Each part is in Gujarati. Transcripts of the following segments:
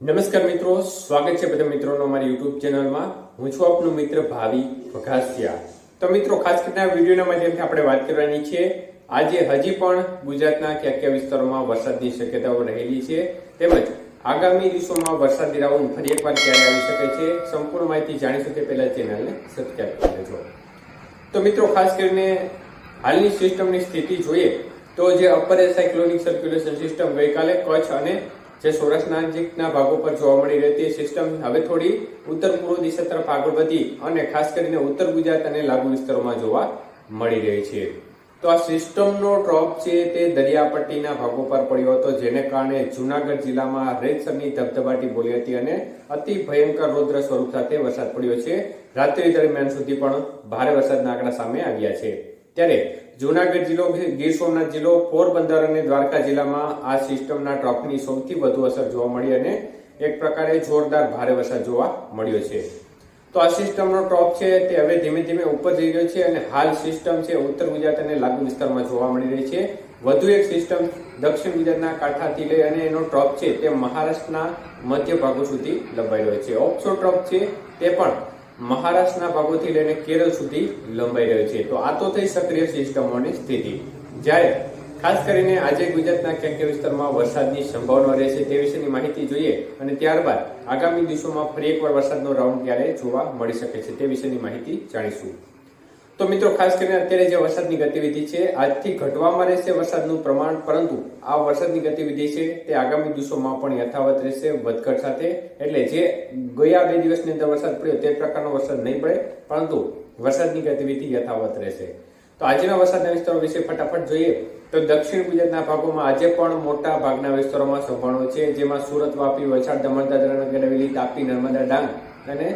નમસ્કાર મિત્રો, સ્વાગત છે બધા મિત્રોનો અમારી યુટ્યુબ ચેનલમાં. હું છું આપનો મિત્ર ભાવિ વઘાસિયા. તો મિત્રો, ખાસ કરીને વિડીયોના માધ્યમથી આપણે વાત કરવાની છે, આજે હજી પણ ગુજરાતના કયા કયા વિસ્તારોમાં વરસાદની શક્યતાઓ રહેલી છે, તેમજ આગામી દિવસોમાં વરસાદી રાઉન્ડ ફરી એકવાર ક્યારે આવી શકે છે, સંપૂર્ણ માહિતી જાણીશું તે પહેલા ચેનલને સબસ્ક્રાઈબ કરી લેજો. તો મિત્રો, ખાસ કરીને હાલની સિસ્ટમની સ્થિતિ જોઈએ તો જે અપર સાયક્લોનિક સર્ક્યુલેશન સિસ્ટમ ગઈકાલે કચ્છ અને જે સૌરાષ્ટ્રના નજીકના ભાગો પર જોવા મળી રહેતી સિસ્ટમ હવે થોડી ઉત્તર પૂર્વ દિશા તરફ આગળ વધી અને ખાસ કરીને ઉત્તર ગુજરાત અને લાગુ વિસ્તારોમાં જોવા મળી રહી છે. તો આ સિસ્ટમનો ડ્રોપ છે તે દરિયાપટ્ટીના ભાગો પર પડ્યો હતો, જેને કારણે જુનાગઢ જિલ્લામાં રેતસરની ધબધબાટી બોલી હતી અને અતિ ભયંકર રૌદ્ર સ્વરૂપ સાથે વરસાદ પડ્યો છે. રાત્રિ દરમિયાન સુધી પણ ભારે વરસાદના આંકડા સામે આવ્યા છે. ત્યારે જુનાગઢ જિલ્લો ગીર સોમનાથ જિલ્લો, પોરબંદર અને દ્વારકા જિલ્લામાં આ સિસ્ટમના ટ્રફની સૌથી વધુ અસર જોવા મળી અને એક પ્રકારે જોરદાર ભારે વરસાદ જોવા મળ્યો છે. તો આ સિસ્ટમનો ટોપ છે તે હવે ધીમે ધીમે ઉપર જઈ રહ્યો છે અને હાલ સિસ્ટમ છે ઉત્તર ગુજરાત અને લાગુ વિસ્તારમાં જોવા મળી રહી છે. વધુ એક સિસ્ટમ દક્ષિણ ગુજરાતના કાંઠાથી લઈ અને એનો ટ્રોપ છે તે મહારાષ્ટ્રના મધ્ય ભાગો સુધી લંબાઈ રહ્યો છે. ઓપ્સો ટ્રોપ છે તે પણ મહારાષ્ટ્રના ભાગોથી લઈને કેરળ સુધી લંબાઈ રહ્યો છે. તો આ તો થઈ સક્રિય સિસ્ટમોની સ્થિતિ. જ્યારે ખાસ કરીને આજે ગુજરાતના ક્યાંક કયા વિસ્તારમાં વરસાદની સંભાવના રહેશે તે વિશેની માહિતી જોઈએ અને ત્યારબાદ આગામી દિવસોમાં ફરી એકવાર વરસાદનો રાઉન્ડ ક્યારે જોવા મળી શકે છે તે વિશેની માહિતી જાણીશું. તો મિત્રો, ખાસ કરીને અત્યારે જે વરસાદની ગતિવિધિ છે, આજથી ઘટવામાં રહેશે વરસાદનું પ્રમાણ, પરંતુ આ વરસાદની ગતિવિધિ છે તે આગામી દિવસોમાં પણ યથાવત રહેશે વધઘટ સાથે. એટલે જે ગયા બે દિવસની અંદર વરસાદ પડ્યો તે પ્રકારનો વરસાદ નહીં પડે, પરંતુ વરસાદની ગતિવિધિ યથાવત રહેશે. તો આજના વરસાદના વિસ્તારો વિશે ફટાફટ જોઈએ. તો દક્ષિણ ગુજરાતના ભાગોમાં આજે પણ મોટા ભાગના વિસ્તારોમાં સંભાળો છે, જેમાં સુરત, વાપી, વલસાડ, દમણ, દાદરા નગર હવેલી તાપી, નર્મદા, ડાંગ અને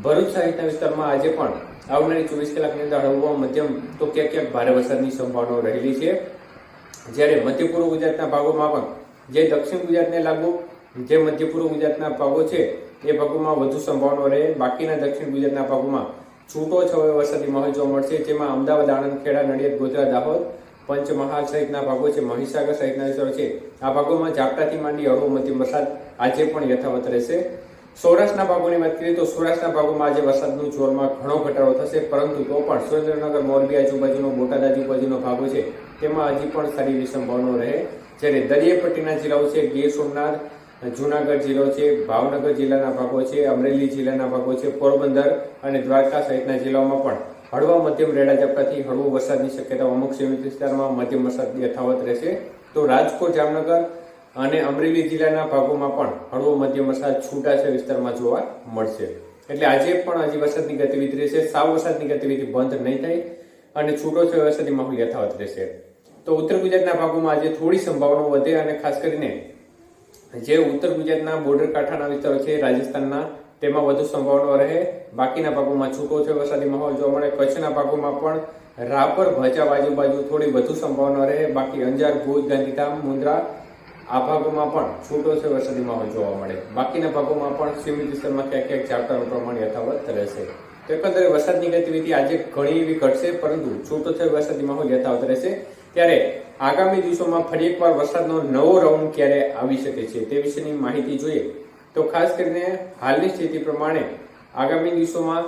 ભરૂચ સહિતના વિસ્તારમાં આજે પણ આવનારી ચોવીસ કલાકની અંદર હળવો મધ્યમ તો ક્યાંક ક્યાંક ભારે વરસાદની સંભાવનાઓ રહેલી છે. જ્યારે મધ્ય પૂર્વ ગુજરાતના ભાગોમાં પણ જે દક્ષિણ ગુજરાતને લાગુ, જે મધ્ય પૂર્વ ગુજરાતના ભાગો છે, એ ભાગોમાં વધુ સંભાવનાઓ રહે. બાકીના દક્ષિણ ગુજરાતના ભાગોમાં છૂટો છવાયો વરસાદી માહોલ જોવા મળશે, જેમાં અમદાવાદ, આણંદ, ખેડા, નડિયાદ, ગોધરા, દાહોદ, પંચમહાલ સહિતના ભાગો છે, મહીસાગર સહિતના વિસ્તારો છે. આ ભાગોમાં ઝાપટાથી માંડી હળવો મધ્યમ વરસાદ આજે પણ યથાવત રહેશે. સૌરાષ્ટ્રના ભાગોની વાત કરીએ તો સૌરાષ્ટ્રના ભાગોમાં આજે વરસાદનું જોરમાં ઘણો ઘટાડો થશે, પરંતુ તો પણ સુરેન્દ્રનગર, મોરબી આજુબાજુનો બોટાદ આજુબાજુનો ભાગો છે, તેમાં હજી પણ સારી એવી સંભાવનાઓ રહે. જ્યારે દરિયાપટ્ટીના જિલ્લાઓ છે, ગીર સોમનાથ, જુનાગઢ જિલ્લો છે, ભાવનગર જિલ્લાના ભાગો છે, અમરેલી જિલ્લાના ભાગો છે, પોરબંદર અને દ્વારકા સહિતના જિલ્લાઓમાં પણ હળવા મધ્યમ રેડા ઝાપટાથી હળવો વરસાદની શક્યતા અમુક સીમિત વિસ્તારમાં મધ્યમ વરસાદ યથાવત રહેશે. તો રાજકોટ, જામનગર અને અમરેલી જિલ્લાના ભાગોમાં પણ હળવો મધ્યમ વરસાદ છૂટાછવાયા વિસ્તારમાં જોવા મળશે. એટલે આજે પણ હજી વરસાદની ગતિવિધિ રહેશે. સાવ વરસાદની ગતિવિધિ બંધ નહીં થાય અને છૂટો છે વરસાદી માહોલ યથાવત રહેશે. તો ઉત્તર ગુજરાતના ભાગોમાં આજે થોડી સંભાવનાઓ વધે અને ખાસ કરીને જે ઉત્તર ગુજરાતના બોર્ડર કાંઠાના વિસ્તારો છે, રાજસ્થાનના, તેમાં વધુ સંભાવનાઓ રહે. બાકીના ભાગોમાં છૂટો છે વરસાદી માહોલ જોવા મળે. કચ્છના ભાગોમાં પણ રાપર ભચાવ આજુબાજુ થોડી વધુ સંભાવના રહે. બાકી અંજાર, ભુજ, ગાંધીધામ, મુન્દ્રા આ ભાગોમાં પણ છૂટો છે વરસાદીમાં માહોલ જોવા મળે. બાકીના ભાગોમાં પણ સિવિલ વિસ્તારમાં ક્યાંક ક્યાંક ઝાપટાનું પ્રમાણ યથાવત રહેશે. તો એકંદરે વરસાદની ગતિવિધિ આજે ઘણી એવી ઘટશે, પરંતુ છૂટો છે વરસાદી માહોલ યથાવત રહેશે. ત્યારે આગામી દિવસોમાં ફરી એકવાર વરસાદનો નવો રાઉન્ડ ક્યારે આવી શકે છે તે વિશેની માહિતી જોઈએ. તો ખાસ કરીને હાલની સ્થિતિ પ્રમાણે આગામી દિવસોમાં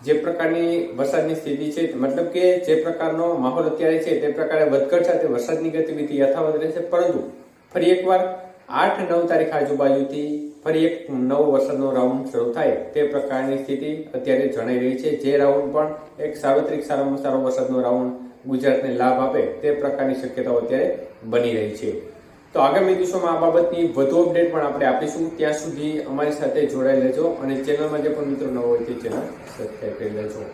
જે પ્રકારની વરસાદની સ્થિતિ છે, મતલબ કે જે પ્રકારનો માહોલ અત્યારે છે તે પ્રકારે વધઘટ સાથે વરસાદની ગતિવિધિ યથાવત રહેશે, પરંતુ ફરી એકવાર આઠ નવ તારીખ આજુબાજુથી ફરી એક નવો વરસાદનો રાઉન્ડ શરૂ થાય તે પ્રકારની સ્થિતિ અત્યારે જણાઈ રહી છે. જે રાઉન્ડ પણ એક સાર્વત્રિક સારામાં સારો વરસાદનો રાઉન્ડ ગુજરાતને લાભ આપે તે પ્રકારની શક્યતાઓ અત્યારે બની રહી છે. તો આગામી દિવસોમાં આ બાબતની વધુ અપડેટ પણ આપણે આપીશું. ત્યાં સુધી અમારી સાથે જોડાઈ લેજો અને ચેનલમાં જે પણ મિત્રો નવો હોય તે ચેનલ સબસ્ક્રાઈબ કરી લેજો.